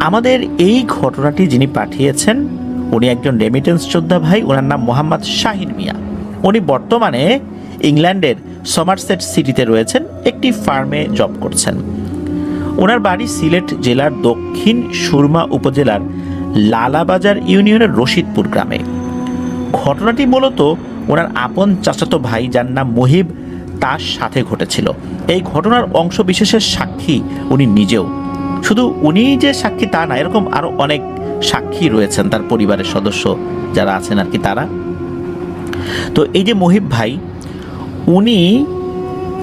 আমাদের এই ঘটনাটি যিনি পাঠিয়েছেন, উনি একজন রেমিটেন্স যোদ্ধা ভাই ওনার নাম মোহাম্মদ শাহিন মিয়া। উনি বর্তমানে ইংল্যান্ডের সমারসেট সিটিতে রয়েছেন, একটি ফার্মে জব করছেন। ওনার বাড়ি সিলেট জেলার দক্ষিণ সুরমা উপজেলার লালাবাজার ইউনিয়নের রশিদপুর গ্রামে। ঘটনাটি মূলত ওনার আপন চাচাতো ভাই, যার নাম মহিব, তার সাথে ঘটেছিল। এই ঘটনার অংশ বিশেষের সাক্ষী উনি নিজেও। শুধু উনি যে সাক্ষী তা না, এরকম আরও অনেক সাক্ষী রয়েছেন তার পরিবারের সদস্য যারা আছেন আর কি তারা। তো এই যে মহিব ভাই, উনি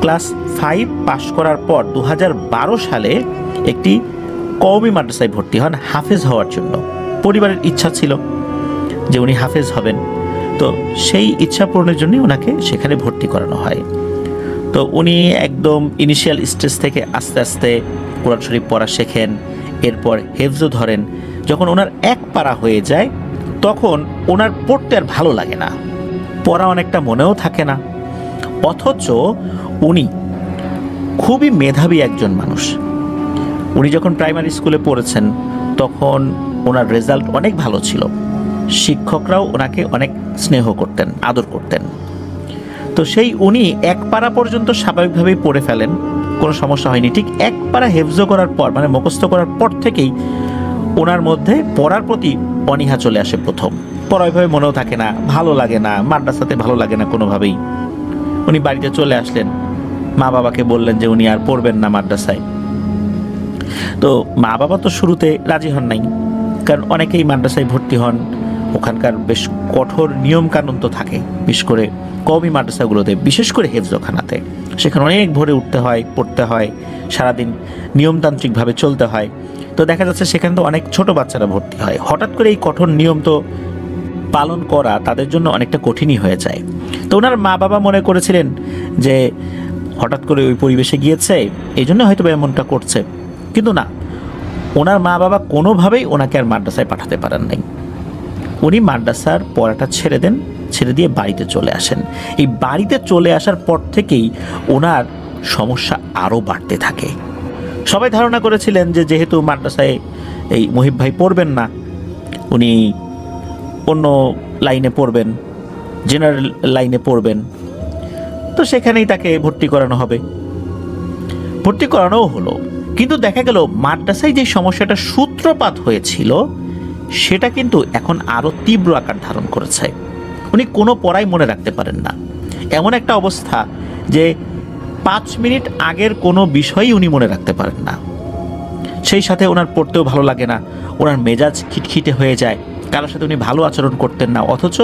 ক্লাস ফাইভ পাশ করার পর দু হাজার বারো সালে একটি কওমি মাদ্রাসায় ভর্তি হন, হাফেজ হওয়ার জন্য। পরিবারের ইচ্ছা ছিল যে উনি হাফেজ হবেন। তো সেই ইচ্ছা পূরণের জন্যই ওনাকে সেখানে ভর্তি করানো হয়। তো উনি একদম ইনিশিয়াল স্টেজ থেকে আস্তে আস্তে কোরআন শরীফ পড়া শেখেন, এরপর হেফজও ধরেন। যখন ওনার এক পারা হয়ে যায়, তখন ওনার পড়তে আর ভালো লাগে না। পড়া অনেকটা মনেও থাকে না। অথচ উনি খুবই মেধাবী একজন মানুষ। উনি যখন প্রাইমারি স্কুলে পড়েছেন, তখন ওনার রেজাল্ট অনেক ভালো ছিল। শিক্ষকরাও ওনাকে অনেক স্নেহ করতেন, আদর করতেন। তো সেই উনি এক পারা পর্যন্ত স্বাভাবিকভাবেই পড়ে ফেলেন। কোনো সমস্যা হয়নি। ঠিক এক পারা হেফজ করার পর মানে মুখস্থ করার পর থেকেই ওনার মধ্যে পড়ার প্রতি অনীহা চলে আসে প্রথম। পড়া ওইভাবে মনেও থাকে না, ভালো লাগে না, মাদ্রাসাতে ভালো লাগে না কোনোভাবেই। উনি বাড়িতে চলে আসলেন। মা বাবাকে বললেন যে উনি আর পড়বেন না মাদ্রাসায়। তো মা বাবা তো শুরুতে রাজি হন নাই, কারণ অনেকেই মাদ্রাসায় ভর্তি হন। ওখানকার বেশ কঠোর নিয়ম কানুন তো থাকে, বিশেষ করে কওমি মাদ্রাসাগুলোতে, বিশেষ করে হেফজখানাতে। সেখানে অনেক ভোরে উঠতে হয়, পড়তে হয়, সারাদিন নিয়মতান্ত্রিকভাবে চলতে হয়। তো দেখা যাচ্ছে সেখানে তো অনেক ছোট বাচ্চারা ভর্তি হয়। হঠাৎ করে এই কঠোর নিয়ম তো পালন করা তাদের জন্য অনেকটা কঠিনই হয়ে যায়। তো ওনার মা বাবা মনে করেছিলেন যে, হঠাৎ করে ওই পরিবেশে গিয়েছে, এই জন্য হয়তো এমনটা করছে। কিন্তু না, ওনার মা বাবা কোনোভাবেই ওনাকে আর মাদ্রাসায় পাঠাতে পারেন নাই। উনি মাদ্রাসার পড়াটা ছেড়ে দেন, ছেড়ে দিয়ে বাড়িতে চলে আসেন। এই বাড়িতে চলে আসার পর থেকেই ওনার সমস্যা আরও বাড়তে থাকে। সবাই ধারণা করেছিলেন যে যেহেতু মাদ্রাসায় এই মহিব ভাই পড়বেন না, উনি অন্য লাইনে পড়বেন, জেনারেল লাইনে পড়বেন, তো সেখানেই তাকে ভর্তি করানো হবে। ভর্তি করানোও হলো। কিন্তু দেখা গেল, মাদ্রাসায় যে সমস্যাটা সূত্রপাত হয়েছিল সেটা কিন্তু এখন আরও তীব্র আকার ধারণ করেছে। উনি কোনো পড়াই মনে রাখতে পারেন না। এমন একটা অবস্থা যে পাঁচ মিনিট আগের কোনো বিষয়ই উনি মনে রাখতে পারেন না। সেই সাথে ওনার পড়তেও ভালো লাগে না, ওনার মেজাজ খিটখিটে হয়ে যায়, কারোর সাথে উনি ভালো আচরণ করতেন না, অথচ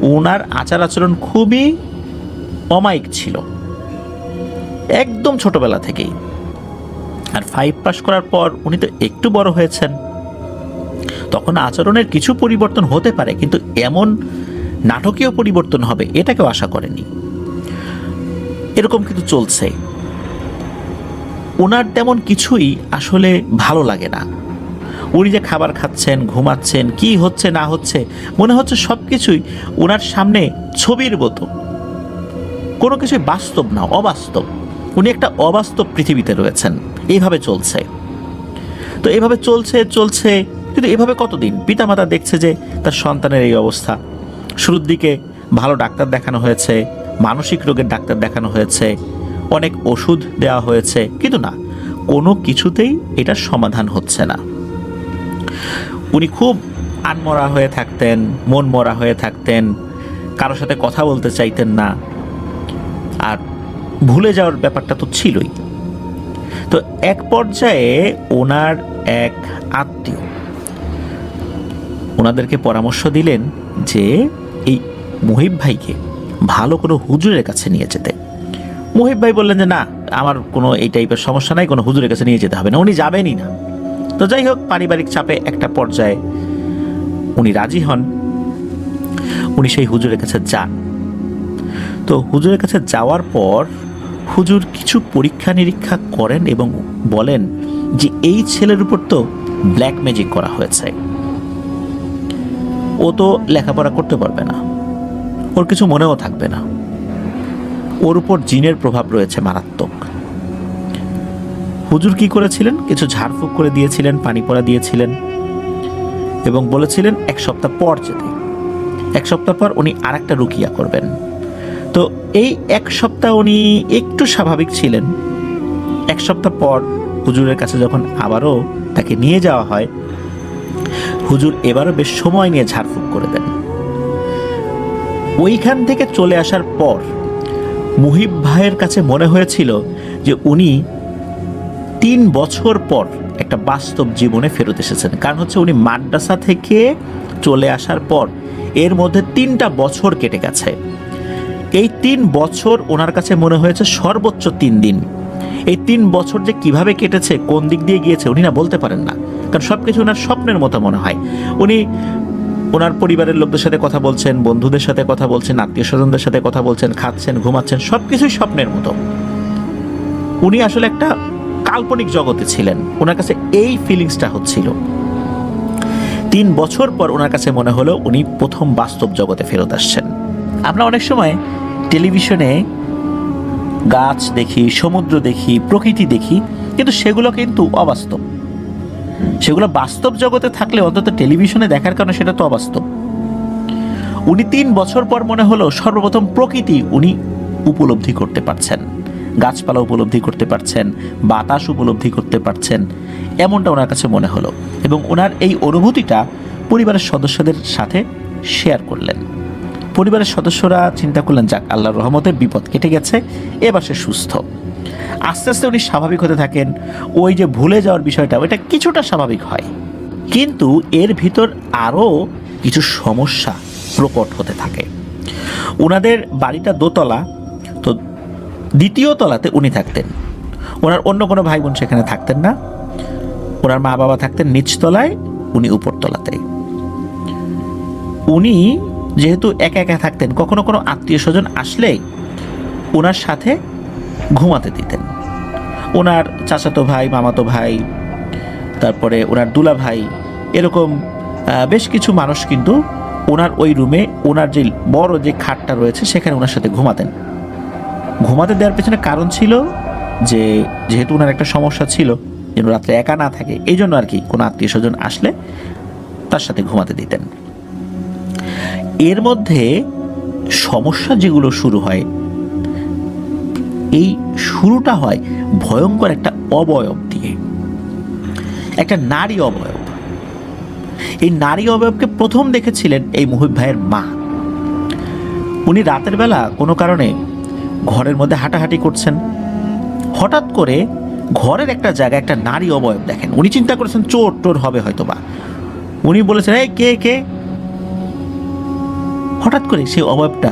ওনার আচার আচরণ খুবই অমায়িক ছিল। একদম ছোটবেলা থেকেই। আর ফাইভ পাস করার পর উনি তো একটু বড় হয়েছেন। তখন আচরণের কিছু পরিবর্তন হতে পারে, কিন্তু এমন নাটকীয় পরিবর্তন হবে এটা কেউ আশা করেনি। এরকম কিন্তু চলছে। ওনার তেমন কিছুই আসলে ভালো লাগে না। উনি যে খাবার খাচ্ছেন, ঘুমাচ্ছেন, কি হচ্ছে, না হচ্ছে, মনে হচ্ছে সব কিছুই ওনার সামনে ছবির মতো। কোনো কিছুই বাস্তব না, অবাস্তব। উনি একটা অবাস্তব পৃথিবীতে রয়েছেন। এইভাবে চলছে। তো এভাবে চলছে চলছে কিন্তু এভাবে কতদিন? পিতামাতা দেখছে যে তার সন্তানের এই অবস্থা। শুরুর দিকে ভালো ডাক্তার দেখানো হয়েছে, মানসিক রোগের ডাক্তার দেখানো হয়েছে, অনেক ওষুধ দেওয়া হয়েছে, কিন্তু না, কোনো কিছুতেই এটার সমাধান হচ্ছে না। উনি খুব আনমরা হয়ে থাকতেন, মন মরা হয়ে থাকতেন, কারোর সাথে কথা বলতে চাইতেন না। আর ভুলে যাওয়ার ব্যাপারটা তো ছিলই। তো এক পর্যায়ে ওনার এক আত্মীয় ওনাদেরকে পরামর্শ দিলেন যে এই মহিব ভাইকে ভালো কোনো হুজুরের কাছে নিয়ে যেতে। মহিব ভাই বললেন যে, না, আমার কোনো এই টাইপের সমস্যা নাই, কোনো হুজুরের কাছে নিয়ে যেতে হবে না, উনি যাবেনই না। তো যাই হোক, পারিবারিক চাপে একটা পর্যায়ে উনি রাজি হন। উনি সেই হুজুরের কাছে যান। তো হুজুরের কাছে যাওয়ার পর হুজুর কিছু পরীক্ষা নিরীক্ষা করেন এবং বলেন যে, এই ছেলের উপর তো ব্ল্যাক ম্যাজিক করা হয়েছে। ও তো লেখাপড়া করতে পারবে না। ওর কিছু মনেও থাকবে না। ওর উপর জিনের প্রভাব রয়েছে মারাত্মক। হুজুর কি করেছিলেন? কিছু ঝাড়ফুঁক করে দিয়েছিলেন, পানি পড়া দিয়েছিলেন এবং বলেছিলেন, এক সপ্তাহ পর যেতে এক সপ্তাহ পর উনি আর একটা রুকিয়া করবেন। তো এই এক সপ্তাহ উনি একটু স্বাভাবিক ছিলেন। এক সপ্তাহ পর হুজুরের কাছে যখন আবারও তাকে নিয়ে যাওয়া হয় হুজুর এবারও বেশ সময় নিয়ে ঝাড়ফুঁক করে দেন। ওইখান থেকে চলে আসার পর মুহিব ভাইয়ের কাছে মনে হয়েছিল যে উনি তিন বছর পর একটা বাস্তব জীবনে ফেরত এসেছেন। কারণ হচ্ছে উনি মাদ্রাসা থেকে চলে আসার পর এর মধ্যে তিনটা বছর কেটে গেছে। এই তিন বছর ওনার কাছে মনে হয়েছে সর্বোচ্চ তিন দিন। এই তিন বছর যে কীভাবে কেটেছে, কোন দিক দিয়ে গিয়েছে, উনি না বলতে পারেন না। কারণ সব কিছু ওনার স্বপ্নের মতো মনে হয়। উনি ওনার পরিবারের লোকদের সাথে কথা বলছেন, বন্ধুদের সাথে কথা বলছেন আত্মীয় স্বজনদের সাথে কথা বলছেন, খাচ্ছেন, ঘুমাচ্ছেন সব কিছুই স্বপ্নের মতো। উনি আসলে একটা কাল্পনিক জগতে ছিলেন। ওনার কাছে এই ফিলিংসটা হচ্ছিল। তিন বছর পর ওনার কাছে মনে হলো উনি প্রথম বাস্তব জগতে ফেরত আসছেন। আমরা অনেক সময় টেলিভিশনে গাছ দেখি, সমুদ্র দেখি, প্রকৃতি দেখি, কিন্তু সেগুলো কিন্তু অবাস্তব। সেগুলো বাস্তব জগতে থাকলে অন্তত টেলিভিশনে দেখার কারণে সেটা তো অবাস্তব। উনি তিন বছর পর মনে হলো সর্বপ্রথম প্রকৃতি উনি উপলব্ধি করতে পারছেন। গাছপালা উপলব্ধি করতে পারছেন, বাতাস উপলব্ধি করতে পারছেন, এমনটা ওনার কাছে মনে হলো এবং ওনার এই অনুভূতিটা পরিবারের সদস্যদের সাথে শেয়ার করলেন। পরিবারের সদস্যরা চিন্তা করলেন, যাক, আল্লাহর রহমতের বিপদ কেটে গেছে, এবার সে সুস্থ। আস্তে আস্তে উনি স্বাভাবিক হতে থাকেন। ওই যে ভুলে যাওয়ার বিষয়টা, ওইটা কিছুটা স্বাভাবিক হয়। কিন্তু এর ভিতর আরও কিছু সমস্যা প্রকট হতে থাকে। ওনাদের বাড়িটা দোতলা, তো দ্বিতীয় তলাতে উনি থাকতেন। ওনার অন্য কোনো ভাই বোন সেখানে থাকতেন না। ওনার মা বাবা থাকতেন নিচতলায়, উনি উপরতলাতে উনি যেহেতু একা একা থাকতেন, কখনো কোনো আত্মীয় স্বজন আসলেই ওনার সাথে ঘুমাতে দিতেন। ওনার চাচাতো ভাই, মামাতো ভাই, তারপরে ওনার দুলা ভাই, এরকম বেশ কিছু মানুষ কিন্তু ওনার ওই রুমে, ওনার যে বড় যে খাটটা রয়েছে, সেখানে ওনার সাথে ঘুমাতেন। ঘুমাতে দেওয়ার পেছনে কারণ ছিল যে, যেহেতু ওনার একটা সমস্যা ছিল, যেন রাত্রে একা না থাকে, এই জন্য আর কি কোনো আত্মীয় স্বজন আসলে তার সাথে ঘুমাতে দিতেন। এর মধ্যে সমস্যা যেগুলো শুরু হয় এই শুরুটা হয় ভয়ঙ্কর একটা অবয়ব দিয়ে। একটা নারী অবয়ব। এই নারী অবয়বকে প্রথম দেখেছিলেন এই মুহিব ভাইয়ের মা। উনি রাতের বেলা কোনো কারণে ঘরের মধ্যে হাঁটাহাঁটি করছেন। হঠাৎ করে ঘরের একটা জায়গায় একটা নারী অবয়ব দেখেন। উনি চিন্তা করেছেন, চোর টোর হবে হয়তো বা উনি বলেছেন, এই কে কে? হঠাৎ করে সেই অবয়বটা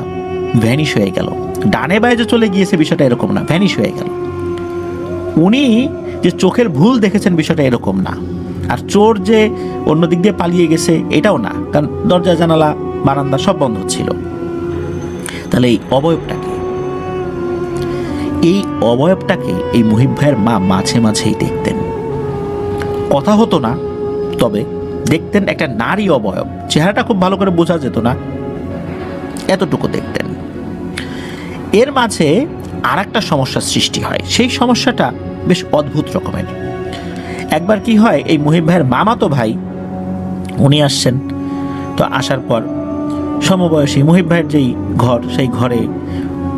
ভ্যানিশ হয়ে গেল। ডানে বায়ে যে চলে গিয়েছে, বিষয়টা এরকম না ভ্যানিশ হয়ে গেল। উনি যে চোখের ভুল দেখেছেন, বিষয়টা এরকম না। আর চোর যে অন্য দিক দিয়ে পালিয়ে গেছে, এটাও না, কারণ দরজা, জানালা, বারান্দা সব বন্ধ ছিল। তাহলে এই অবয়বটাকে এই অবয়বটাকে এই মুহিব ভাইয়ের মা মাঝে মাঝেই দেখতেন। কথা হতো না, তবে দেখতেন একটা নারী অবয়ব। চেহারাটা খুব ভালো করে বোঝা যেত না, এতটুকু দেখতেন। এর মাঝে আর একটা সমস্যার সৃষ্টি হয়। সেই সমস্যাটা বেশ অদ্ভুত রকমের। একবার কি হয়, এই মুহিব ভাইয়ের মামাতো ভাই, উনি আসছেন। তো আসার পর সমবয়সী মুহিব ভাইয়ের যেই ঘর, সেই ঘরে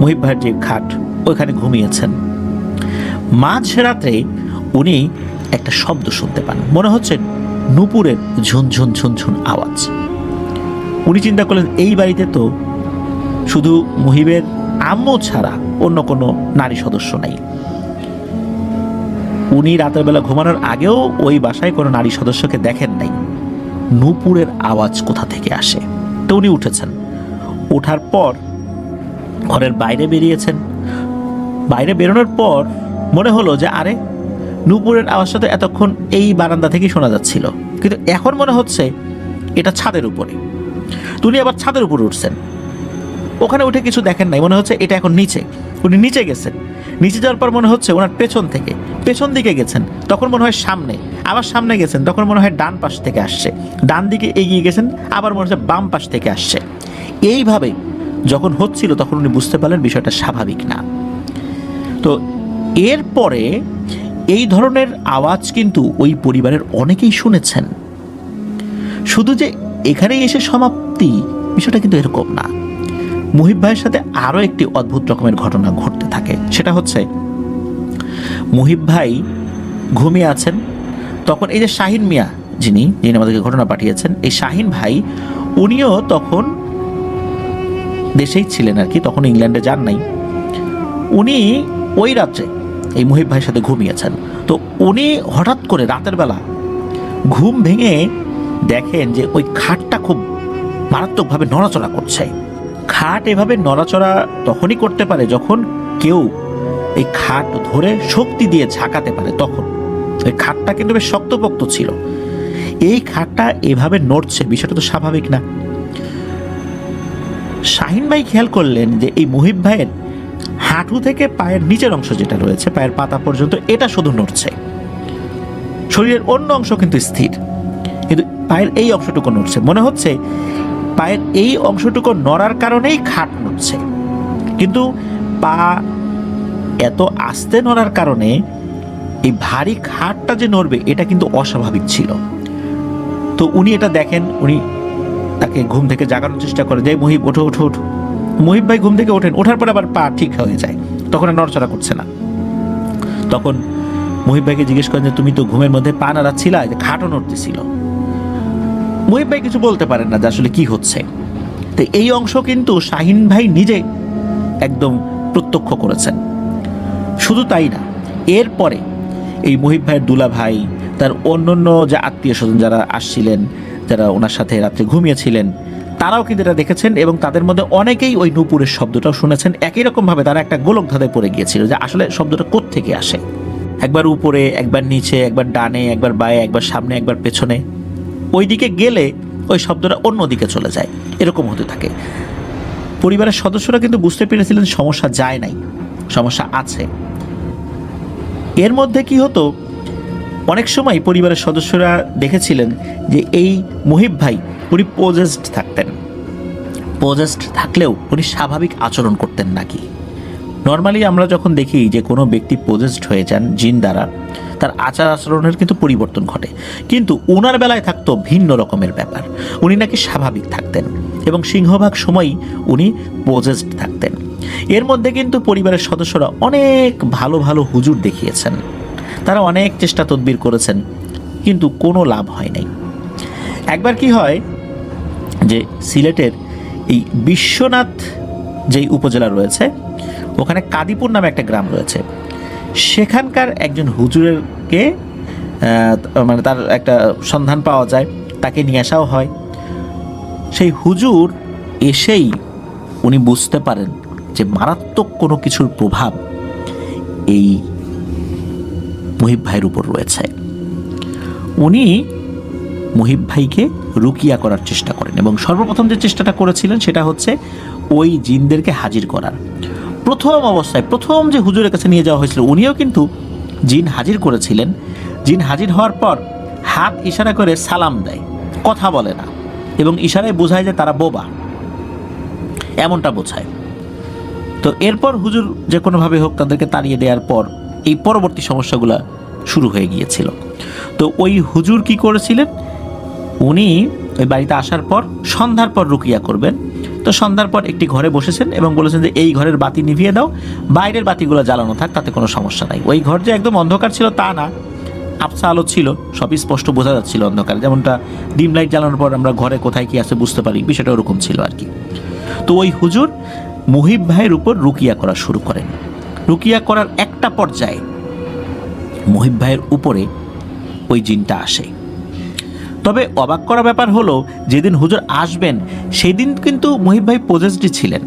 মুহিব ভাইয়ের যে খাট, ওইখানে ঘুমিয়েছেন। মাঝ উনি একটা শব্দ শুনতে পান। মনে হচ্ছে নুপুরের ঝুনঝুন ঝুনঝুন আওয়াজ। উনি চিন্তা করলেন, এই বাড়িতে তো শুধু মুহিবের আম্মু ছাড়া অন্য কোনো নারী সদস্য নেই। উনি রাতের বেলা ঘুমানোর আগেও ওই বাসায় কোনো নারী সদস্যকে দেখেন নাই। নূপুরের আওয়াজ কোথা থেকে আসে? তো উনি উঠেছেন। ওঠার পর ঘরের বাইরে বেরিয়েছেন। বাইরে বেরোনোর পর মনে হলো যে, আরে, নূপুরের আওয়াজটা তো এতক্ষণ এই বারান্দা থেকেই শোনা যাচ্ছিল। কিন্তু এখন মনে হচ্ছে এটা ছাদের উপরে। তো উনি আবার ছাদের উপরে উঠছেন। ওখানে উঠে কিছু দেখেন নাই, মনে হচ্ছে এটা এখন নিচে। উনি নিচে গেছেন। নিচে যাওয়ার পর মনে হচ্ছে ওনার পেছন থেকে, পেছন দিকে গেছেন। তখন মনে হয় সামনে, আবার সামনে গেছেন, তখন মনে হয় ডান পাশ থেকে আসছে। ডান দিকে এগিয়ে গেছেন, আবার মনে হচ্ছে বাম পাশ থেকে আসছে। এইভাবে যখন হচ্ছিল, তখন উনি বুঝতে পারলেন বিষয়টা স্বাভাবিক না। তো এরপরে এই ধরনের আওয়াজ কিন্তু ওই পরিবারের অনেকেই শুনেছেন। শুধু যে এখানেই এসে সমাপ্তি, বিষয়টা কিন্তু এরকম না। মুহিব ভাইয়ের সাথে আরও একটি অদ্ভুত রকমের ঘটনা ঘটতে থাকে। সেটা হচ্ছে, মুহিব ভাই ঘুমিয়ে আছেন। তখন এই যে শাহিন মিয়া যিনি যিনি আমাদেরকে ঘটনা পাঠিয়েছেন, এই শাহিন ভাই, উনিও তখন দেশেই ছিলেন আর কি, তখন ইংল্যান্ডে যান নাই। উনি ওই রাত্রে এই মুহিব ভাইয়ের সাথে ঘুমিয়েছেন তো উনি হঠাৎ করে রাতের বেলা ঘুম ভেঙে দেখেন যে ওই খাটটা খুব মারাত্মকভাবে নড়াচড়া করছে। খাট এভাবে নড়াচড়া তখনই করতে পারে যখন কেউ এই খাট ধরে শক্তি দিয়ে ঝাঁকাতে পারে, তখন। এই খাটটা কিন্তু বেশ শক্তপোক্ত ছিল। এই খাটটা এভাবে নড়ছে, বিষয়টা তো স্বাভাবিক না। শাহিন ভাই খেয়াল করলেন যে এই মুহিব ভাইয়ের হাঁটু থেকে পায়ের নিচের অংশ যেটা রয়েছে, পায়ের পাতা পর্যন্ত এটা শুধু নড়ছে। শরীরের অন্য অংশ কিন্তু স্থির। কিন্তু পায়ের এই অংশটুকু নড়ছে। মনে হচ্ছে পায়ের এই অংশটুকু নড়ার কারণেই খাট নড়ছে। কিন্তু পা এত আস্তে নড়ার কারণে এই ভারী খাটটা যে নড়বে, এটা কিন্তু অস্বাভাবিক ছিল। তো উনি এটা দেখেন, উনি তাকে ঘুম থেকে জাগানোর চেষ্টা করে যে মহিব, ওঠো ওঠো ওঠো। মহিব ভাই ঘুম থেকে ওঠেন, ওঠার পর আবার পা ঠিক হয়ে যায়। তখন আর নড়চড়া করছে না। তখন মহিব ভাইকে জিজ্ঞেস করেন যে, তুমি তো ঘুমের মধ্যে পা নাড়াচ্ছিলা? যে খাটও নড়তেছিল। মহিব ভাই কিছু বলতে পারেন না যে আসলে কি হচ্ছে। তো এই অংশ কিন্তু শাহিন ভাই নিজে একদম প্রত্যক্ষ করেছেন। শুধু তাই না, এরপরে এই মহিব ভাইয়ের দুলা ভাই, তার অন্যান্য যে আত্মীয় স্বজন যারা আসছিলেন, যারা ওনার সাথে রাত্রে ঘুমিয়েছিলেন, তারাও কিন্তু এটা দেখেছেন এবং তাদের মধ্যে অনেকেই ওই নূপুরের শব্দটাও শুনেছেন। একই রকমভাবে তারা একটা গোলক ধাঁধে পড়ে গিয়েছিল যে আসলে শব্দটা কোত্থেকে আসে। একবার উপরে, একবার নিচে, একবার ডানে, একবার বায়ে, একবার সামনে, একবার পেছনে। ওই দিকে গেলে ওই শব্দটা অন্য দিকে চলে যায়। এরকম হতে থাকে। পরিবারের সদস্যরা কিন্তু বুঝতে পেরেছিলেন সমস্যা যায় নাই, সমস্যা আছে। এর মধ্যে কি হতো, অনেক সময় পরিবারের সদস্যরা দেখেছিলেন যে এই মুহিব ভাই উনি পোজেসড থাকতেন। পোজেসড থাকলেও উনি স্বাভাবিক আচরণ করতেন নাকি? নর্মালি আমরা যখন দেখি যে কোনো ব্যক্তি পোজেসড হয়ে যান জিন দ্বারা তার আচার আচরণের কিন্তু পরিবর্তন ঘটে। কিন্তু ওনার বেলায় থাকতো ভিন্ন রকমের ব্যাপার। উনি নাকি স্বাভাবিক থাকতেন এবং সিংহভাগ সময়ই উনি পোজেসড থাকতেন। এর মধ্যে কিন্তু পরিবারের সদস্যরা অনেক ভালো ভালো হুজুর দেখিয়েছেন। তারা অনেক চেষ্টা তদবির করেছেন, কিন্তু কোনো লাভ হয় নাই। একবার কি হয় যে সিলেটের এই বিশ্বনাথ যেই উপজেলা রয়েছে, ওখানে কাদিপুর নামে একটা গ্রাম রয়েছে। সেখানকার একজন হুজুরেরকে মানে তার একটা সন্ধান পাওয়া যায়, তাকে নিয়ে আসাও হয়। সেই হুজুর এসেই উনি বুঝতে পারেন যে মারাত্মক কোনো কিছুর প্রভাব এই মুহিব ভাইয়ের উপর রয়েছে। উনি মুহিব ভাইকে রুকিয়া করার চেষ্টা করেন এবং সর্বপ্রথম যে চেষ্টাটা করেছিলেন সেটা হচ্ছে ওই জিনদেরকে হাজির করার। প্রথম অবস্থায়, প্রথম যে হুজুরের কাছে নিয়ে যাওয়া হয়েছিল, উনিও কিন্তু জিন হাজির করেছিলেন। জিন হাজির হওয়ার পর হাত ইশারা করে সালাম দেয়, কথা বলে না এবং ইশারায় বোঝায় যে তারা বোবা। এমনটা বোঝায়। তো এরপর হুজুর যে কোনোভাবে হোক তাদেরকে তাড়িয়ে দেওয়ার পর এই পরবর্তী সমস্যাগুলো শুরু হয়ে গিয়েছিল। তো ওই হুজুর কি করেছিলেন? উনি ওই বাড়িতে আসার পর, সন্ধ্যার পর রুকিয়া করবেন। তো সন্ধ্যার পর একটি ঘরে বসেছেন এবং বলেছেন যে এই ঘরের বাতি নিভিয়ে দাও, বাইরের বাতিগুলো জ্বালানো থাক, তাতে কোনো সমস্যা নাই। ওই ঘর যে একদম অন্ধকার ছিল তা না আবসা আলো ছিল, সবই স্পষ্ট বোঝা যাচ্ছিল অন্ধকারে। যেমনটা ডিম লাইট জ্বালানোর পর আমরা ঘরে কোথায় কি আছে বুঝতে পারি, বিষয়টা ওরকম ছিল আর কি। তো ওই হুজুর মুহিব ভাইয়ের উপর রুকিয়া করা শুরু করেন। রুকিয়া করার একটা পর্যায়ে মুহিব ভাইয়ের উপরে ওই জিনটা আসে। তবে অবাক করা ব্যাপার হলো, যেদিন হুজুর আসবেন সেই দিন কিন্তু মহিব ভাই পজেসডি ছিলেন।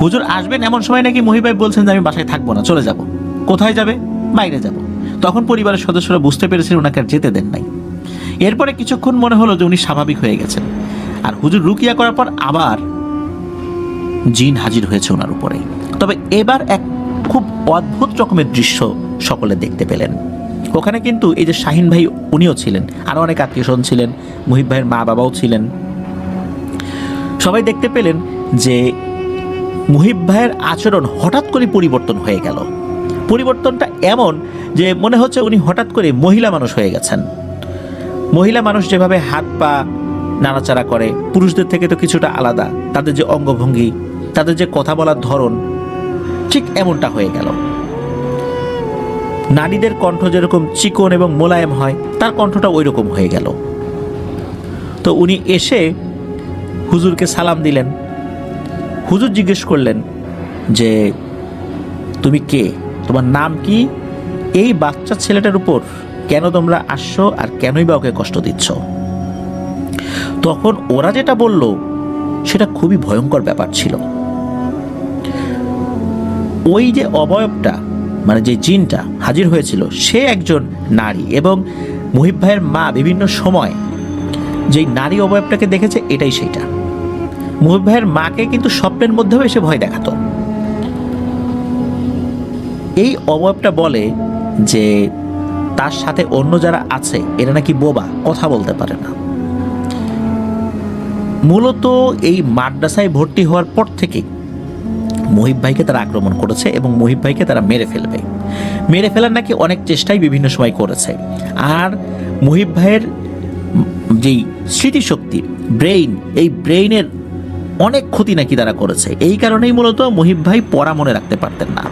হুজুর আসবেন এমন সময় নাকি মহিব ভাই বলছেন যে, আমি বাসায় থাকব না, চলে যাব। কোথায় যাবে? বাইরে যাব। তখন পরিবারের সদস্যরা বুঝতে পেরেছেন ওনাকে আর যেতে দেন নাই। এরপরে কিছুক্ষণ মনে হলো যে, উনি স্বাভাবিক হয়ে গেছেন। আর হুজুর রুকিয়া করার পর আবার জিন হাজির হয়েছে ওনার উপরে। তবে এবার এক খুব অদ্ভুত রকমের দৃশ্য সকলে দেখতে পেলেন। ওখানে কিন্তু এই যে শাহিন ভাই উনিও ছিলেন আরও অনেক আত্মীয় স্বজন ছিলেন, মুহিব ভাইয়ের মা বাবাও ছিলেন। সবাই দেখতে পেলেন যে মুহিব ভাইয়ের আচরণ হঠাৎ করে পরিবর্তন হয়ে গেল। পরিবর্তনটা এমন যে মনে হচ্ছে উনি হঠাৎ করে মহিলা মানুষ হয়ে গেছেন। মহিলা মানুষ যেভাবে হাত পা নাড়াচাড়া করে, পুরুষদের থেকে তো কিছুটা আলাদা, তাদের যে অঙ্গভঙ্গি, তাদের যে কথা বলার ধরন, ঠিক এমনটা হয়ে গেল। নারীদের কণ্ঠ যেরকম চিকন এবং মোলায়েম হয়, তার কণ্ঠটা ওই রকম হয়ে গেল। তো উনি এসে হুজুরকে সালাম দিলেন। হুজুর জিজ্ঞেস করলেন যে, তুমি কে? তোমার নাম কি? এই বাচ্চা ছেলেটার উপর কেন তোমরা আসছো আর কেনই বা ওকে কষ্ট দিচ্ছ? তখন ওরা যেটা বলল, সেটা খুবই ভয়ঙ্কর ব্যাপার ছিল। ওই যে অবয়বটা মানে যে জিনটা হাজির হয়েছিল, সে একজন নারী এবং মুহিব ভাইয়ের মা বিভিন্ন সময় যেই নারী অবয়বটাকে দেখেছে, এটাই সেটা মুহিব ভাইয়ের মাকে কিন্তু স্বপ্নের মধ্যেও এসে ভয় দেখাতো। এই অবয়বটা বলে যে তার সাথে অন্য যারা আছে, এরা নাকি বোবা, কথা বলতে পারে না। মূলত এই মাদ্রাসায় ভর্তি হওয়ার পর থেকে মহিব ভাইকে তারা আক্রমণ করেছে এবং মহিব ভাইকে তারা মেরে ফেলবে। মেরে ফেলার নাকি অনেক চেষ্টাই বিভিন্ন সময় করেছে। আর মহিব ভাইয়ের যেই স্মৃতিশক্তি, ব্রেইন, এই ব্রেইনের অনেক ক্ষতি নাকি তারা করেছে। এই কারণেই মূলত মহিব ভাই পড়া মনে রাখতে পারতেন না।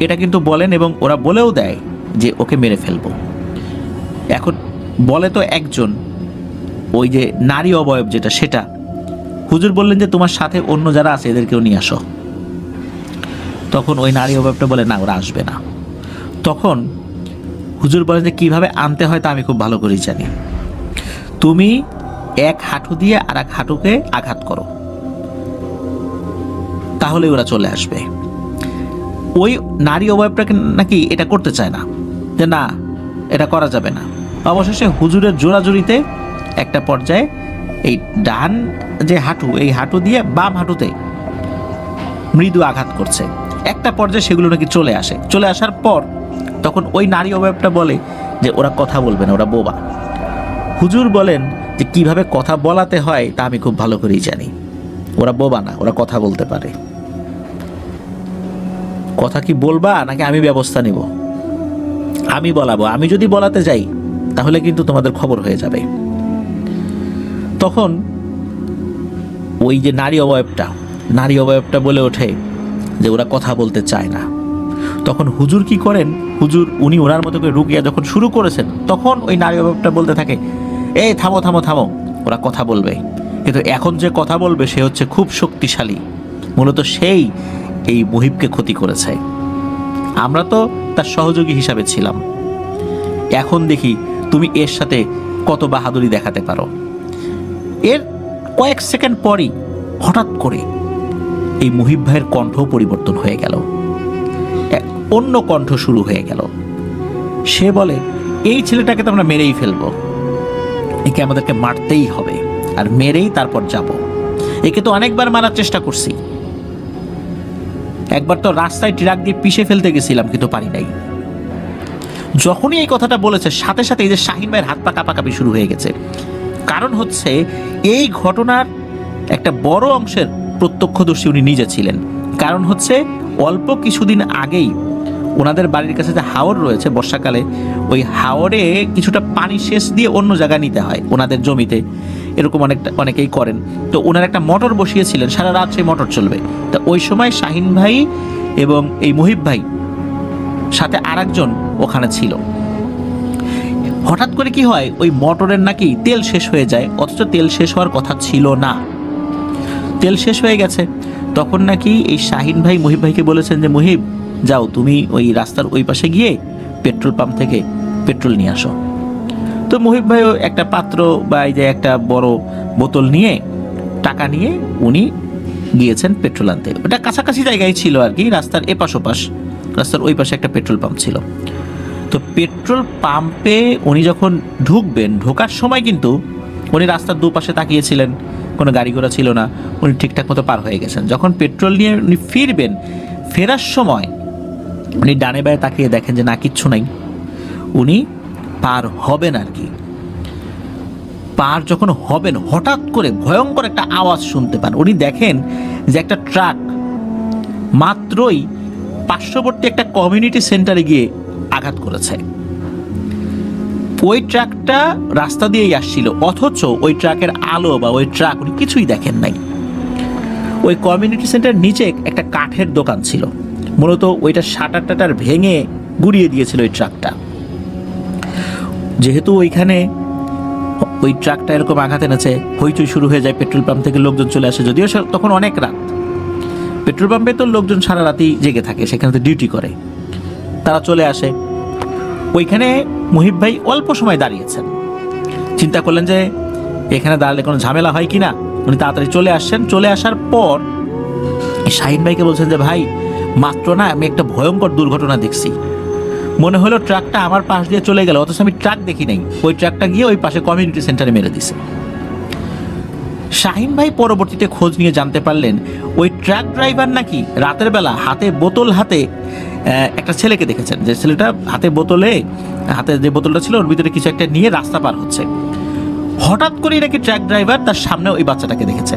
এটা কিন্তু বলেন এবং ওরা বলেও দেয় যে ওকে মেরে ফেলব। এখন বলে তো একজন, ওই যে নারী অবয়ব যেটা, সেটা হুজুর বললেন যে, তোমার সাথে অন্য যারা আছে, এদেরকেও নিয়ে আসো। তখন ওই নারী অভাবটা বলে, না, ওরা আসবে না। তখন হুজুর বলেন যে, কীভাবে আনতে হয় তা আমি খুব ভালো করেই জানি। তুমি এক হাঁটু দিয়ে আর এক হাঁটুকে আঘাত করো। তাহলে ওরা চলে আসবে। ওই নারী অবয়বটাকে নাকি এটা করতে চায় না, যে, না, এটা করা যাবে না। অবশেষে হুজুরের জোড়াজুড়িতে একটা পর্যায়ে এই ডান যে হাঁটু, এই হাঁটু দিয়ে বাম হাঁটুতে মৃদু আঘাত করছে। একটা পর্যায়ে সেগুলো নাকি চলে আসে। চলে আসার পর তখন ওই নারী অবয়বটা বলে যে, ওরা কথা বলবে না, ওরা বোবা। হুজুর বলেন যে, কীভাবে কথা বলাতে হয় তা আমি খুব ভালো করেই জানি। ওরা বোবা না, ওরা কথা বলতে পারে। কথা কি বলবা, নাকি আমি ব্যবস্থা নিব? আমি বলাবো। আমি যদি বলাতে যাই, তাহলে কিন্তু তোমাদের খবর হয়ে যাবে। তখন ওই যে নারী অবয়বটা নারী অবয়বটা বলে ওঠে যে ওরা কথা বলতে চায় না। তখন হুজুর কি করেন? হুজুর উনি ওনার মতো করে রুকিয়া যখন শুরু করেছেন, তখন ওই নারী অবয়বটা বলতে থাকে এই থামো থামো থামো। ওরা কথা বলবে। কিন্তু এখন যে কথা বলবে, সে হচ্ছে খুব শক্তিশালী। মূলত সেই এই মুহিবকে ক্ষতি করেছে। আমরা তো তার সহযোগী হিসাবে ছিলাম। এখন দেখি তুমি এর সাথে কত বাহাদুরি দেখাতে পারো। এর কয়েক সেকেন্ড পরই হঠাৎ করে এই মুহিব ভাইয়ের কণ্ঠ পরিবর্তন হয়ে গেল। অন্য কণ্ঠ শুরু হয়ে গেল। সে বলে, এই ছেলেটাকে তো আমরা মেরেই ফেলব। একে আমাদেরকে মারতেই হবে, আর মেরেই তারপর যাব। একে তো অনেকবার মারার চেষ্টা করছি। একবার তো রাস্তায় ট্রাক দিয়ে পিষে ফেলতে গেছিলাম, কিন্তু পারি নাই। যখনই এই কথাটা বলেছে, সাথে সাথে এই যে শাহিন ভাইয়ের হাত পা কাঁপাকাঁপি শুরু হয়ে গেছে। কারণ হচ্ছে এই ঘটনার একটা বড় অংশের প্রত্যক্ষদর্শী উনি নিজে ছিলেন। কারণ হচ্ছে অল্প কিছুদিন আগেই ওনাদের বাড়ির কাছে যে হাওর রয়েছে বর্ষাকালে, ওই হাওরে কিছুটা পানি সেচ দিয়ে অন্য জায়গায় নিতে হয় ওনাদের জমিতে। এরকম অনেকটা, অনেকেই করেন। তো ওনার একটা মোটর বসিয়েছিলেন, সারা রাত সেই মোটর চলবে। তা ওই সময় শাহিন ভাই এবং এই মহিব ভাই সাথে আরেকজন ওখানে ছিল। হঠাৎ করে কি হয়? ওই মোটরের নাকি তেল শেষ হয়ে যায়, অথচ তেল শেষ হওয়ার কথা ছিল না। তেল শেষ হয়ে গেছে। তখন নাকি এই শাহিন ভাই, মহিব ভাইকে বলেছেন যে, মহিব, যাও, তুমি ওই রাস্তার ওই পাশে গিয়ে পেট্রোল পাম্প থেকে পেট্রোল নিয়ে আসো। তো মহিব ভাইও একটা পাত্র বা এই যে একটা বড় বোতল নিয়ে টাকা নিয়ে উনি গিয়েছেন পেট্রোল আনতে। ওটা কাছাকাছি জায়গায় ছিল আর কি, রাস্তার এপাশ ওপাশ, রাস্তার ওই পাশে একটা পেট্রোল পাম্প ছিল। তো পেট্রোল পাম্পে উনি যখন ঢুকবেন, ঢোকার সময় কিন্তু উনি রাস্তার দুপাশে তাকিয়েছিলেন, কোনো গাড়ি ঘোড়া ছিল না, উনি ঠিকঠাক মতো পার হয়ে গেছেন। যখন পেট্রোল নিয়ে উনি ফিরবেন, ফেরার সময় উনি ডানে বায়ে তাকিয়ে দেখেন যে না, কিচ্ছু নাই। উনি পার হবেন আর কি। পার যখন হবেন, হঠাৎ করে ভয়ঙ্কর একটা আওয়াজ শুনতে পান। উনি দেখেন যে একটা ট্রাক, মাত্রই পার্শ্ববর্তী একটা কমিউনিটি সেন্টারে গিয়ে আঘাত করেছে। ওই ট্রাকটা রাস্তা দিয়েই আসছিল, অথচ ওই ট্রাকের আলো বা ওই ট্রাক উনি কিছুই দেখেন নাই। ওই কমিউনিটি সেন্টার নিচে একটা কাঠের দোকান ছিল। মূলত ওইটা শাটার টাটার ভেঙে গুড়িয়ে দিয়েছিল ওই ট্রাকটা। যেহেতু ওইখানে ওই ট্রাকটা এরকম আঘাত এনেছে, হইচই শুরু হয়ে যায়, পেট্রোল পাম্প থেকে লোকজন চলে আসে, যদিও তখন অনেক রাত। পেট্রোল পাম্পে তো লোকজন সারা রাতই জেগে থাকে, সেখানে তো ডিউটি করে। তারা চলে আসে। ওইখানে মুহিব ভাই অল্প সময় দাঁড়িয়েছেন। চিন্তা করলেন যে, এখানে দাঁড়ালে কোনো ঝামেলা হয় কি না উনি তাড়াতাড়ি চলে আসছেন। চলে আসার পর শাহিন ভাইকে বলছেন যে, ভাই, মাত্র না, আমি একটা ভয়ঙ্কর দুর্ঘটনা দেখছি। মনে হলো ট্রাকটা আমার পাশ দিয়ে চলে গেল, অথচ আমি ট্রাক দেখি নাই। ওই ট্রাকটা গিয়ে ওই পাশে কমিউনিটি সেন্টারে মেরে দিছে। শাহিন ভাই পরবর্তীতে খোঁজ নিয়ে জানতে পারলেন, ওই ট্রাক ড্রাইভার নাকি রাতের বেলা হাতে বোতল হাতে একটা ছেলেকে দেখেছেন। যে ছেলেটা হাতে বোতলে, হাতে যে বোতলটা ছিল, ওর ভিতরে কিছু একটা নিয়ে রাস্তা পার হচ্ছে। হঠাৎ করেই নাকি ট্রাক ড্রাইভার তার সামনে ওই বাচ্চাটাকে দেখেছে।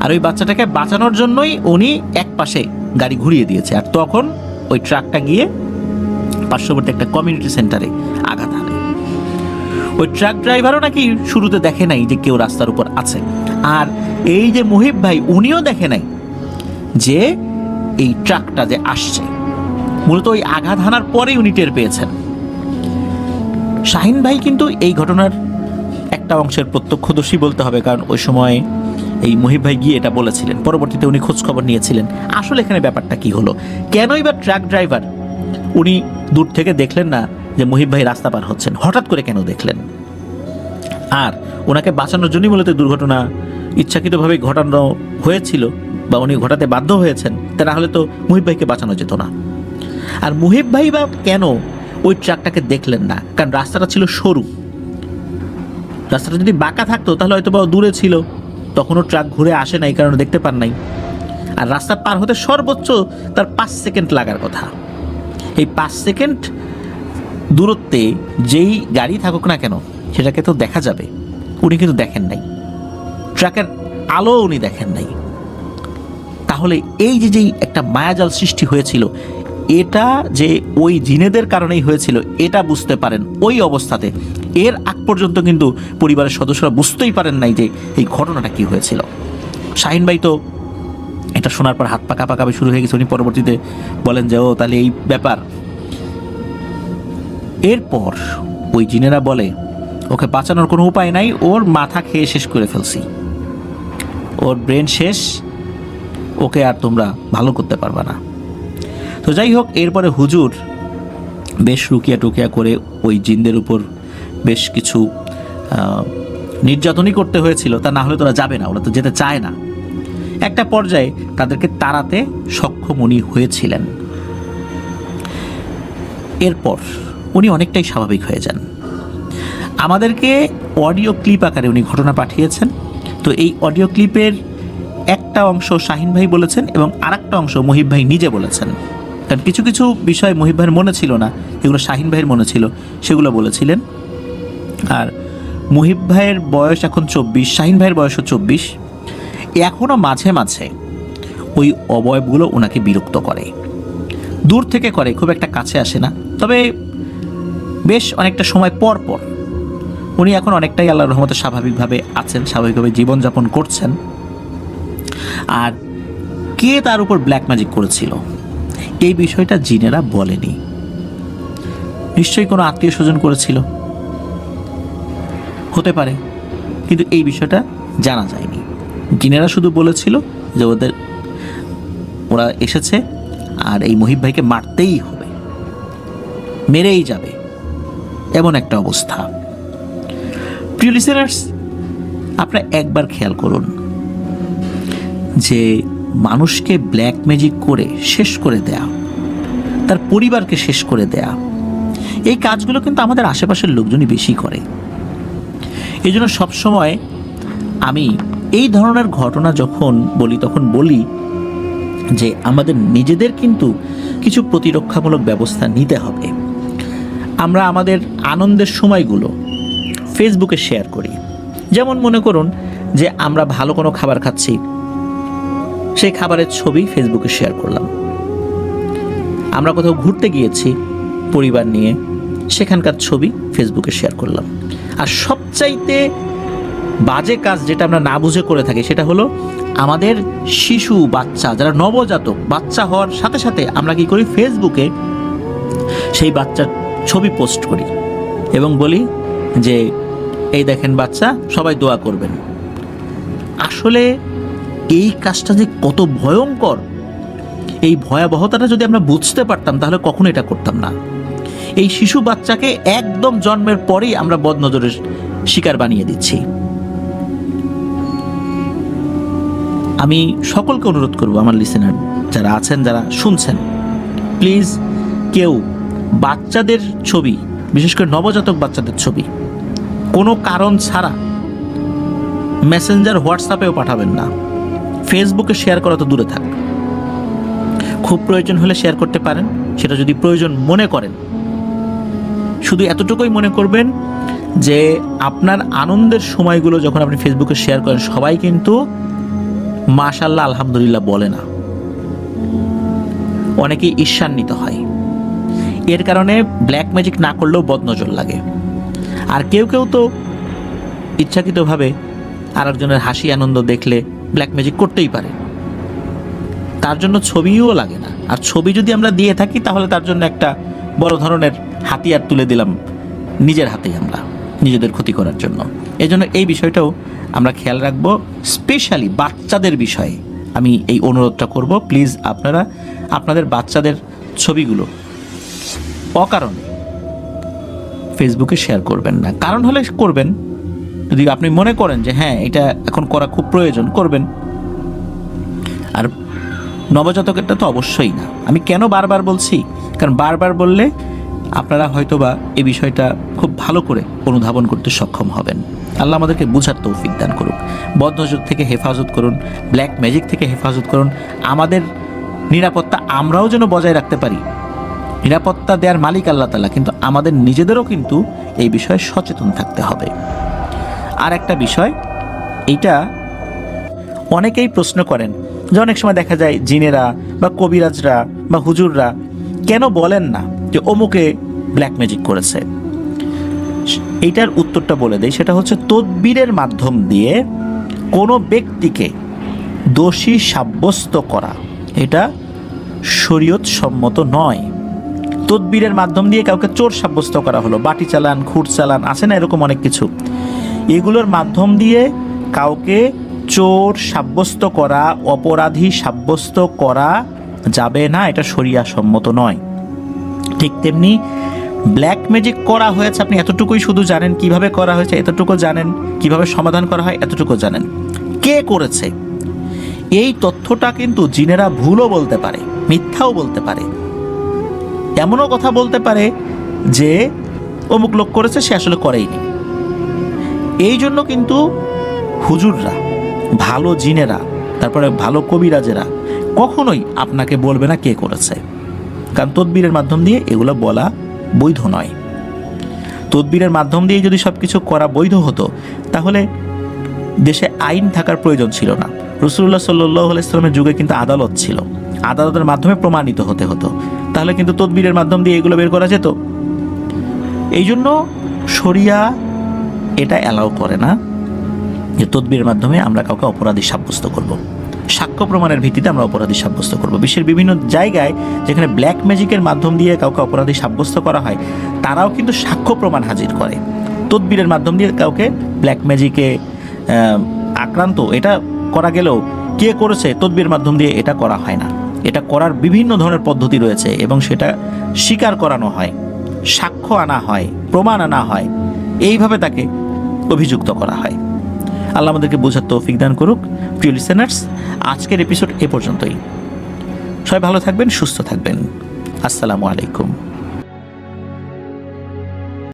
আর ওই বাচ্চাটাকে বাঁচানোর জন্যই উনি এক পাশে গাড়ি ঘুরিয়ে দিয়েছে। আর তখন ওই ট্রাকটা গিয়ে পার্শ্ববর্তী একটা কমিউনিটি সেন্টারে আঘাত হানে। ওই ট্রাক ড্রাইভারও নাকি শুরুতে দেখে নাই যে কেউ রাস্তার উপর আছে। আর এই যে মুহিব ভাই, উনিও দেখে নাই যে এই ট্রাকটা যে আসছে। মূলত ওই আঘাত হানার পরেই উনি টের পেয়েছেন। শাহিন ভাই কিন্তু এই ঘটনার একটা অংশের প্রত্যক্ষদর্শী বলতে হবে, কারণ ওই সময় এই মহিব ভাই গিয়ে এটা বলেছিলেন। পরবর্তীতে উনি খোঁজ খবর নিয়েছিলেন। আসলে এখানে ব্যাপারটা কি হলো? কেনই বা ট্রাক ড্রাইভার উনি দূর থেকে দেখলেন না যে মহিব ভাই রাস্তা পার হচ্ছেন? হঠাৎ করে কেন দেখলেন? আর ওনাকে বাঁচানোর জন্যই মূলত দুর্ঘটনা ইচ্ছাকৃতভাবে ঘটানো হয়েছিল বা উনি ঘটাতে বাধ্য হয়েছেন, তা না হলে তো মুহিব ভাইকে বাঁচানো যেত না। আর মুহিব ভাই বা কেন ওই ট্রাকটাকে দেখলেন না? কারণ রাস্তাটা ছিল সরু। রাস্তাটা যদি বাঁকা থাকতো, তাহলে হয়তো বা দূরে ছিল। তখনও ট্রাক ঘুরে আসে নাই, কারণ দেখতে পান নাই। আর রাস্তা পার হতে সর্বোচ্চ তার পাঁচ সেকেন্ড লাগার কথা। এই পাঁচ সেকেন্ড দূরত্বে যেই গাড়ি থাকুক না কেন, সেটাকে তো দেখা যাবে। উনি কিন্তু দেখেন নাই। ট্রাকের আলো উনি দেখেন নাই। তাহলে এই যে যেই একটা মায়াজাল সৃষ্টি হয়েছিল এটা যে ওই জিনেদের কারণেই হয়েছিল, এটা বুঝতে পারেন ওই অবস্থাতে। এর আগ পর্যন্ত কিন্তু পরিবারের সদস্যরা বুঝতেই পারেন নাই যে এই ঘটনাটা কি হয়েছিল। শাহিন ভাই তো এটা শোনার পর হাত পাকা পাকাবে শুরু হয়ে গেছে। উনি পরবর্তীতে বলেন যে, ও, তাহলে এই ব্যাপার। এরপর ওই জিনেরা বলে, ওকে বাঁচানোর কোনো উপায় নাই, ওর মাথা খেয়ে শেষ করে ফেলছি। ওর ব্রেন শেষ, ওকে আর তোমরা ভালো করতে পারবা না। তো যাই হোক, এরপরে হুজুর বেশ রুকিয়া টুকিয়া করে ওই জিনদের উপর বেশ কিছু নির্যাতনই করতে হয়েছিল। তা না হলে তোরা যাবে না, ওরা তো যেতে চায় না। একটা পর্যায়ে তাদেরকে তাড়াতে সক্ষম উনি হয়েছিলেন। এরপর উনি অনেকটাই স্বাভাবিক হয়ে যান। আমাদেরকে অডিও ক্লিপ আকারে উনি ঘটনা পাঠিয়েছেন। তো এই অডিও ক্লিপের একটা অংশ শাহিন ভাই বলেছেন এবং আরেকটা অংশ মহিব ভাই নিজে বলেছেন। কারণ কিছু কিছু বিষয় মহিব ভাইয়ের মনে ছিল না এগুলো শাহিন ভাইয়ের মনে ছিল, সেগুলো বলেছিলেন। আর মহিব ভাইয়ের বয়স এখন চব্বিশ, শাহিন ভাইয়ের বয়সও চব্বিশ। এখনও মাঝে মাঝে ওই অবয়বগুলো ওনাকে বিরক্ত করে। দূর থেকে করে, খুব একটা কাছে আসে না। তবে বেশ অনেকটা সময় পর পর উনি এখন অনেকটাই আল্লাহর রহমতে স্বাভাবিকভাবে আছেন, স্বাভাবিকভাবে জীবনযাপন করছেন। আর কে তার উপর ব্ল্যাক ম্যাজিক করেছিল? এই বিষয়টা জিনেরা বলেনি। নিশ্চয়ই কোনো আত্মীয় স্বজন করেছিল। হতে পারে, কিন্তু এই বিষয়টা জানা যায়নি। জিনেরা শুধু বলেছিল যে ওদের, ওরা এসেছে আর এই মহিব ভাইকে মারতেই হবে। মেরেই যাবে। এমন একটা অবস্থা। প্রিয় লিসেনার্স আপনারা একবার খেয়াল করুন যে মানুষকে ব্ল্যাক ম্যাজিক করে শেষ করে দেয়া, তার পরিবারকে শেষ করে দেয়া। এই কাজগুলো কিন্তু আমাদের আশেপাশের লোকজনই বেশি করে। এই জন্য সবসময় আমি এই ধরনের ঘটনা যখন বলি, তখন বলি যে আমাদের নিজেদের কিন্তু কিছু প্রতিরক্ষামূলক ব্যবস্থা নিতে হবে। আমরা আমাদের আনন্দের সময়গুলো ফেসবুকে শেয়ার করি। যেমন মনে করুন যে আমরা ভালো কোনো খাবার খাচ্ছি সেই খাবারের ছবি ফেসবুকে শেয়ার করলাম। আমরা কোথাও ঘুরতে গিয়েছি, পরিবার নিয়ে, সেখানকার ছবি ফেসবুকে শেয়ার করলাম। আর সবচাইতে বাজে কাজ যেটা আমরা না বুঝে করে থাকি সেটা হলো আমাদের শিশু, বাচ্চা, যারা নবজাতক, বাচ্চা হওয়ার সাথে সাথে আমরা কি করি? ফেসবুকে সেই বাচ্চার ছবি পোস্ট করি এবং বলি যে, এই দেখেন বাচ্চা, সবাই দোয়া করবেন। আসলে এই কাজটা যে কত ভয়ঙ্কর। এই ভয়াবহতাটা যদি আমরা বুঝতে পারতাম, তাহলে কখনো এটা করতাম না। এই শিশু বাচ্চাকে একদম জন্মের পরেই আমরা বদনজরের শিকার বানিয়ে দিচ্ছি। আমি সকলকে অনুরোধ করব, আমার লিসেনার যারা আছেন, যারা শুনছেন প্লিজ কেউ বাচ্চাদের ছবি, বিশেষ করে নবজাতক বাচ্চাদের ছবি, কোনো কারণ ছাড়া মেসেঞ্জার হোয়াটসঅ্যাপেও পাঠাবেন না। ফেসবুকে শেয়ার করা তো দূরে থাক। খুব প্রয়োজন হলে শেয়ার করতে পারেন, সেটা যদি প্রয়োজন মনে করেন। শুধু এতটুকুই মনে করবেন যে আপনার আনন্দের সময়গুলো যখন আপনি ফেসবুকে শেয়ার করেন, সবাই কিন্তু মাশাল্লাহ আলহামদুলিল্লাহ বলে না। অনেকে ঈর্ষান্বিত হয়। এর কারণে ব্ল্যাক ম্যাজিক না করলেও বদনজর লাগে। আর কেউ কেউ তো ইচ্ছাকৃতভাবে আরেকজনের হাসি আনন্দ দেখলে ব্ল্যাক ম্যাজিক করতেই পারে। তার জন্য ছবিও লাগে না। আর ছবি যদি আমরা দিয়ে থাকি, তাহলে তার জন্য একটা বড় ধরনের হাতিয়ার তুলে দিলাম নিজের হাতেই আমরা, নিজেদের ক্ষতি করার জন্য। এই জন্য এই বিষয়টাও আমরা খেয়াল রাখব। স্পেশালি বাচ্চাদের বিষয়ে আমি এই অনুরোধটা করব। প্লিজ আপনারা, আপনাদের বাচ্চাদের ছবিগুলো অকারণে ফেসবুকে শেয়ার করবেন না। কারণ হলে করবেন যদি আপনি মনে করেন যে হ্যাঁ এটা এখন করা খুব প্রয়োজন, করবেন। আর নবজাতকেরটা তো অবশ্যই না। আমি কেন বারবার বলছি? কারণ বারবার বললে আপনারা হয়তোবা এই বিষয়টা খুব ভালো করে অনুধাবন করতে সক্ষম হবেন। আল্লাহ আমাদেরকে বুঝার তৌফিক দান করুন বদনজর থেকে হেফাজত করুন, ব্ল্যাক ম্যাজিক থেকে হেফাজত করুন। আমাদের নিরাপত্তা আমরাও যেন বজায় রাখতে পারি। নিরাপত্তা দেওয়ার মালিক আল্লাহ তালা কিন্তু আমাদের নিজেদেরও কিন্তু এই বিষয়ে সচেতন থাকতে হবে। আর একটা বিষয়, এইটা অনেকেই প্রশ্ন করেন যে অনেক সময় দেখা যায় জিনেরা বা কবিরাজরা বা হুজুররা কেন বলেন না যে অমুকে ব্ল্যাক ম্যাজিক করেছে? এইটার উত্তরটা বলে দেয় সেটা হচ্ছে তদবিরের মাধ্যম দিয়ে কোনো ব্যক্তিকে দোষী সাব্যস্ত করা। এটা শরীয়ত সম্মত নয়। তদবিরের মাধ্যম দিয়ে কাউকে চোর সাব্যস্ত করা হলো, বাটি চালান খুঁট চালান, আছে না এরকম অনেক কিছু? এগুলোর মাধ্যম দিয়ে কাউকে চোর সাব্যস্ত করা, অপরাধী সাব্যস্ত করা যাবে না, এটা শরিয়া সম্মত নয়। ঠিক তেমনি ব্ল্যাক ম্যাজিক করা হয়েছে, আপনি এতটুকুই শুধু জানেন কীভাবে করা হয়েছে, এতটুকু জানেন কীভাবে সমাধান করা হয়, এতটুকু জানেন। কে করেছে? এই তথ্যটা কিন্তু জিনেরা ভুলও বলতে পারে, মিথ্যাও বলতে পারে। এমনও কথা বলতে পারে যে অমুক লোক করেছে, সে আসলে করেইনি। এই জন্য কিন্তু হুজুররা, ভালো জিনেরা, তারপরে ভালো কবিরাজেরা কখনোই আপনাকে বলবে না কে করেছে। কারণ তদবিরের মাধ্যম দিয়ে এগুলো বলা বৈধ নয়। তদবিরের মাধ্যম দিয়ে যদি সব কিছু করা বৈধ হতো, তাহলে দেশে আইন থাকার প্রয়োজন ছিল না। রসুল্লাহ সাল্লাহ ইসলামের যুগে কিন্তু আদালত ছিল। আদালতের মাধ্যমে প্রমাণিত হতে হতো। তাহলে কিন্তু তদবিরের মাধ্যম দিয়ে এগুলো বের করা যেত। এই জন্য শরিয়া এটা অ্যালাউ করে না যে তদবিরের মাধ্যমে আমরা কাউকে অপরাধী সাব্যস্ত করব। সাক্ষ্য প্রমাণের ভিত্তিতে আমরা অপরাধী সাব্যস্ত করব। বিশ্বের বিভিন্ন জায়গায় যেখানে ব্ল্যাক ম্যাজিকের মাধ্যম দিয়ে কাউকে অপরাধী সাব্যস্ত করা হয়, তারাও কিন্তু সাক্ষ্য প্রমাণ হাজির করে। তদবিরের মাধ্যম দিয়ে কাউকে ব্ল্যাক ম্যাজিকে আক্রান্ত, এটা করা গেলেও কে করেছে তদবির মাধ্যম দিয়ে এটা করা হয় না। এটা করার বিভিন্ন ধরনের পদ্ধতি রয়েছে এবং সেটা স্বীকার করানো হয়, সাক্ষ্য আনা হয়, প্রমাণ আনা হয়। এইভাবে তাকে অভিযুক্ত করা হয়। আল্লাহ আমাদেরকে বোঝার তৌফিক দান করুক। প্রিয় লিসেনার্স আজকের এপিসোড এ পর্যন্তই। সবাই ভালো থাকবেন, সুস্থ থাকবেন। আসসালামু আলাইকুম।